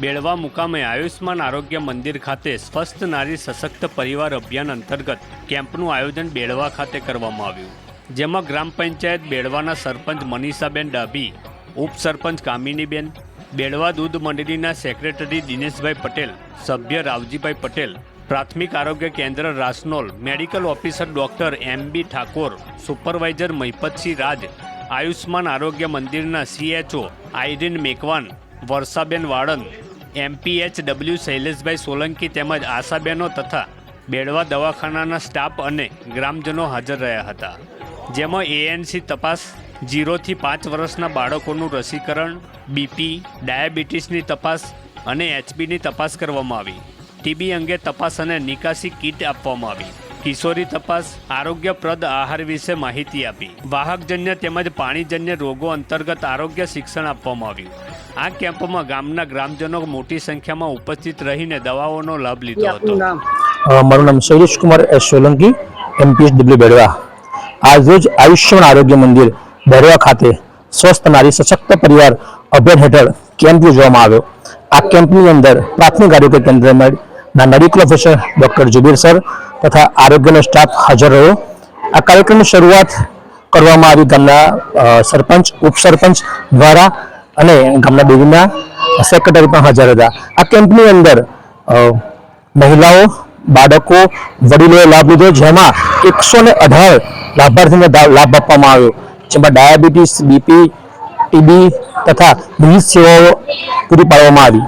બેળવા મુકામે આયુષ્માન આરોગ્ય મંદિર ખાતે સ્વસ્થ નારી સશક્ત પરિવાર અભિયાન અંતર્ગત કેમ્પનું આયોજન બેળવા ખાતે કરવામાં આવ્યું. જેમાં ગ્રામ પંચાયત બેળવાના સરપંચ મનીષાબેન ડાભી, ઉપસરપંચ કામિનીબેન, બેળવા દૂધ મંડળીના સેક્રેટરી દિનેશભાઈ પટેલ, સભ્ય રાવજીભાઈ પટેલ, પ્રાથમિક આરોગ્ય કેન્દ્ર Rasnol, medical officer doctor M B Thakor, supervisor Mahipatsinh Raj, Ayushman આરોગ્ય મંદિરના CHO Irene Macwan, Varshaben Valand MPH W Shaileshbhai Solanki તેમજ આશાબેનો તથા બેડવા દવાખાનાના સ્ટાફ અને ગ્રામજનો હાજર રહ્યા હતા. જેમાં એએનસી તપાસ જીરોથી પાંચ વર્ષના બાળકોનું રસીકરણ બીપી ડાયાબિટીસની તપાસ અને એચબીની તપાસ કરવામાં આવી. ટીબી અંગે તપાસ અને નિકાસી કીટ આપવામાં આવી. કિશોરી તપાસ આરોગ્યપ્રદ આહાર વિશે માહિતી આપી. વાહકજન્ય તેમજ પાણીજન્ય રોગો અંતર્ગત આરોગ્ય શિક્ષણ આપવામાં આવ્યું. આ કેમ્પમાં ગામના ગ્રામજનો મોટી સંખ્યામાં ઉપસ્થિત રહીને દવાઓનો લાભ લીધો હતો. મારું નામ Shailesh Kumar S Solanki MPS W Bedva. આજરોજ આયુષ્યમાન આરોગ્ય મંદિર બેડવા ખાતે સ્વસ્થ નારી સશક્ત પરિવાર અભિયાન હેઠળ કેમ્પ યોજવામાં આવ્યો. આ કેમ્પની અંદર પ્રાથમિક આરોગ્ય કેન્દ્રમાં ના medical officer doctor Jubir sir તથા આરોગ્યનો સ્ટાફ હાજર રહ્યો. આ કાર્યક્રમની શરૂઆત કરવામાં આવી ગામના સરપંચ, ઉપસરપંચ દ્વારા અને ગામના દેવીના સેક્રેટરી પણ હાજર હતા. આ કેમ્પની અંદર મહિલાઓ, બાળકો, વડીલોએ લાભ લીધો, જેમાં એકસો ને અઢાર લાભાર્થીને લાભ આપવામાં આવ્યો. જેમાં ડાયાબિટીસ, બીપી, ટીબી તથા વિવિધ સેવાઓ પૂરી પાડવામાં આવી.